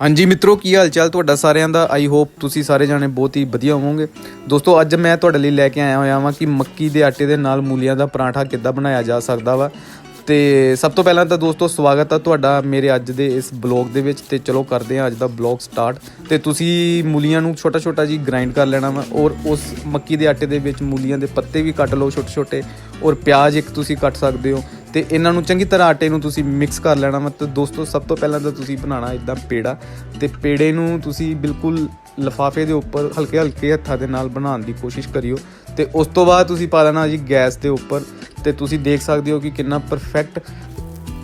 ਹਾਂਜੀ ਮਿੱਤਰੋ, ਕੀ ਹਾਲ ਚਾਲ ਤੁਹਾਡਾ ਸਾਰਿਆਂ ਦਾ? ਆਈ ਹੋਪ ਤੁਸੀਂ ਸਾਰੇ ਜਾਣੇ ਬਹੁਤ ਹੀ ਵਧੀਆ ਹੋਵੋਗੇ। ਦੋਸਤੋ, ਅੱਜ ਮੈਂ ਤੁਹਾਡੇ ਲਈ ਲੈ ਕੇ ਆਇਆ ਹੋਇਆ ਹਾਂ ਕਿ ਮੱਕੀ ਦੇ ਆਟੇ ਦੇ ਨਾਲ ਮੂਲੀਆਂ ਦਾ ਪਰਾਂਠਾ ਕਿੱਦਾਂ ਬਣਾਇਆ ਜਾ ਸਕਦਾ ਵਾ। ਤੇ ਸਭ ਤੋਂ ਪਹਿਲਾਂ ਤਾਂ ਦੋਸਤੋ, ਸਵਾਗਤ ਆ ਤੁਹਾਡਾ ਮੇਰੇ ਅੱਜ ਦੇ ਇਸ ਬਲੌਗ ਦੇ ਵਿੱਚ। ਤੇ ਚਲੋ ਕਰਦੇ ਹਾਂ ਅੱਜ ਦਾ ਬਲੌਗ ਸਟਾਰਟ। ਤੇ ਤੁਸੀਂ ਮੂਲੀਆਂ ਨੂੰ ਛੋਟਾ ਛੋਟਾ ਜੀ ਗ੍ਰਾਈਂਡ ਕਰ ਲੈਣਾ ਵਾ ਔਰ ਉਸ ਮੱਕੀ ਦੇ ਆਟੇ ਦੇ ਵਿੱਚ ਮੂਲੀਆਂ ਦੇ ਪੱਤੇ ਵੀ ਕੱਟ ਲਓ ਛੋਟੇ ਛੋਟੇ ਔਰ ਪਿਆਜ਼ ਇੱਕ ਤੁਸੀਂ ਕੱਟ ਸਕਦੇ ਹੋ। ਤੇ ਇਹਨਾਂ ਨੂੰ ਚੰਗੀ ਤਰ੍ਹਾਂ ਆਟੇ ਨੂੰ ਤੁਸੀਂ ਮਿਕਸ ਕਰ ਲੈਣਾ, ਮਤਲਬ ਦੋਸਤੋ, ਸਭ ਤੋਂ ਪਹਿਲਾਂ ਤਾਂ ਤੁਸੀਂ ਬਣਾਉਣਾ ਇਦਾਂ ਪੇੜਾ ਤੇ ਪੇੜੇ ਨੂੰ ਤੁਸੀਂ ਬਿਲਕੁਲ ਲਫਾਫੇ ਦੇ ਉੱਪਰ ਹਲਕੇ ਹਲਕੇ ਹੱਥਾਂ ਦੇ ਨਾਲ ਬਣਾਉਣ ਦੀ ਕੋਸ਼ਿਸ਼ ਕਰਿਓ ਤੇ ਉਸ ਤੋਂ ਬਾਅਦ ਤੁਸੀਂ ਪਾ ਲੈਣਾ ਜੀ ਗੈਸ ਦੇ ਉੱਪਰ ਤੇ ਤੁਸੀਂ ਦੇਖ ਸਕਦੇ ਹੋ ਕਿ ਕਿੰਨਾ ਪਰਫੈਕਟ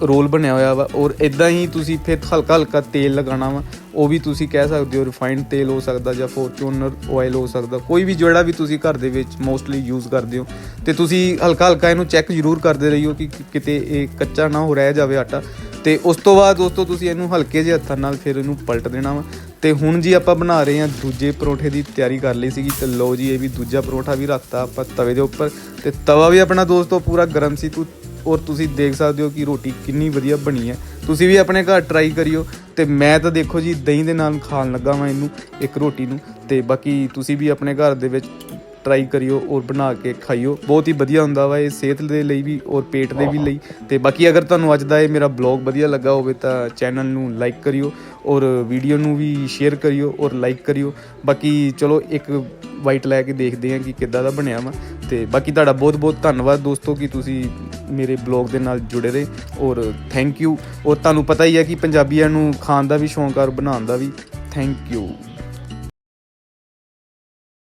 ਰੋਲ ਬਣਿਆ ਹੋਇਆ ਵਾ ਔਰ ਇਦਾਂ ਹੀ ਤੁਸੀਂ ਫਿਰ ਹਲਕਾ ਹਲਕਾ ਤੇਲ ਲਗਾਉਣਾ ਵਾ, ਉਹ ਵੀ ਤੁਸੀਂ ਕਹਿ ਸਕਦੇ ਹੋ ਰਿਫਾਈਨਡ ਤੇਲ ਹੋ ਸਕਦਾ ਜਾਂ ਫੋਰਚੂਨਰ ਆਇਲ ਹੋ ਸਕਦਾ, ਕੋਈ ਵੀ ਜਿਹੜਾ ਵੀ ਤੁਸੀਂ ਘਰ ਦੇ ਵਿੱਚ ਮੋਸਟਲੀ ਯੂਜ਼ ਕਰਦੇ ਹੋ ਤੇ ਤੁਸੀਂ ਹਲਕਾ ਹਲਕਾ ਇਹਨੂੰ ਚੈੱਕ ਜ਼ਰੂਰ ਕਰਦੇ ਰਹੀਓ ਕਿ ਕਿ- ਕਿਤੇ ਇਹ ਕੱਚਾ ਨਾ ਹੋ ਰਹਿ ਜਾਵੇ ਆਟਾ ਤੇ ਉਸ ਤੋਂ ਬਾਅਦ ਦੋਸਤੋ ਤੁਸੀਂ ਇਹਨੂੰ ਹਲਕੇ ਜਿਹੇ ਹੱਥਾਂ ਨਾਲ ਫਿਰ ਇਹਨੂੰ ਪਲਟ ਦੇਣਾ ਵਾ ਤੇ ਹੁਣ ਜੀ ਆਪਾਂ ਬਣਾ ਰਹੇ ਹਾਂ ਦੂਜੇ ਪਰੌਂਠੇ ਦੀ ਤਿਆਰੀ ਕਰ ਲਈ ਸੀਗੀ ਤੇ ਲਓ ਜੀ ਇਹ ਵੀ ਦੂਜਾ ਪਰੌਂਠਾ ਵੀ ਰੱਖਤਾ ਆਪਾਂ ਤਵੇ ਦੇ ਉੱਪਰ ਤੇ ਤਵਾ ਵੀ ਆਪਣਾ ਦੋਸਤੋ ਪੂਰਾ ਗਰਮ ਸੀ ਤੂੰ ਔਰ ਤੁਸੀਂ ਦੇਖ ਸਕਦੇ ਹੋ ਕਿ ਰੋਟੀ ਕਿੰਨੀ ਵਧੀਆ ਬਣੀ ਹੈ। ਤੁਸੀਂ ਵੀ ਆਪਣੇ ਘਰ ਟਰਾਈ ਕਰਿਓ ਤੇ ਮੈਂ ਤਾਂ ਦੇਖੋ ਜੀ ਦਹੀਂ ਦੇ ਨਾਲ ਖਾਣ ਲੱਗਾ ਵਾਂ ਇਹਨੂੰ, ਇੱਕ ਰੋਟੀ ਨੂੰ। ਤੇ ਬਾਕੀ ਤੁਸੀਂ ਵੀ ਆਪਣੇ ਘਰ ਦੇ ਵਿੱਚ ਟਰਾਈ ਕਰਿਓ ਔਰ ਬਣਾ ਕੇ ਖਾਈਓ। ਬਹੁਤ ਹੀ ਵਧੀਆ ਹੁੰਦਾ ਵਾ ਇਹ ਸਿਹਤ ਦੇ ਲਈ ਵੀ ਔਰ ਪੇਟ ਦੇ ਵੀ ਲਈ। ਤੇ ਬਾਕੀ ਅਗਰ ਤੁਹਾਨੂੰ ਅੱਜ ਦਾ ਇਹ ਮੇਰਾ ਬਲੌਗ ਵਧੀਆ ਲੱਗਾ ਹੋਵੇ ਤਾਂ ਚੈਨਲ ਨੂੰ ਲਾਈਕ ਕਰਿਓ ਔਰ ਵੀਡੀਓ ਨੂੰ ਵੀ ਸ਼ੇਅਰ ਕਰਿਓ ਔਰ ਲਾਈਕ ਕਰਿਓ। ਬਾਕੀ ਚਲੋ ਇੱਕ ਵਾਈਟ ਲੈ ਕੇ ਦੇਖਦੇ ਹਾਂ ਕਿ ਕਿੱਦਾਂ ਦਾ ਬਣਿਆ ਵਾ। ਤੇ ਬਾਕੀ ਤੁਹਾਡਾ ਬਹੁਤ ਬਹੁਤ ਧੰਨਵਾਦ ਦੋਸਤੋ ਕਿ ਤੁਸੀਂ ਮੇਰੇ ਬਲੌਗ ਦੇ ਨਾਲ ਜੁੜੇ ਰਹੇ ਔਰ ਥੈਂਕ ਯੂ। ਔਰ ਤੁਹਾਨੂੰ ਪਤਾ ਹੀ ਹੈ ਕਿ ਪੰਜਾਬੀਆਂ ਨੂੰ ਖਾਣ ਦਾ ਵੀ ਸ਼ੌਂਕ ਆ ਔਰ ਬਣਾਉਣ ਦਾ ਵੀ। Thank you.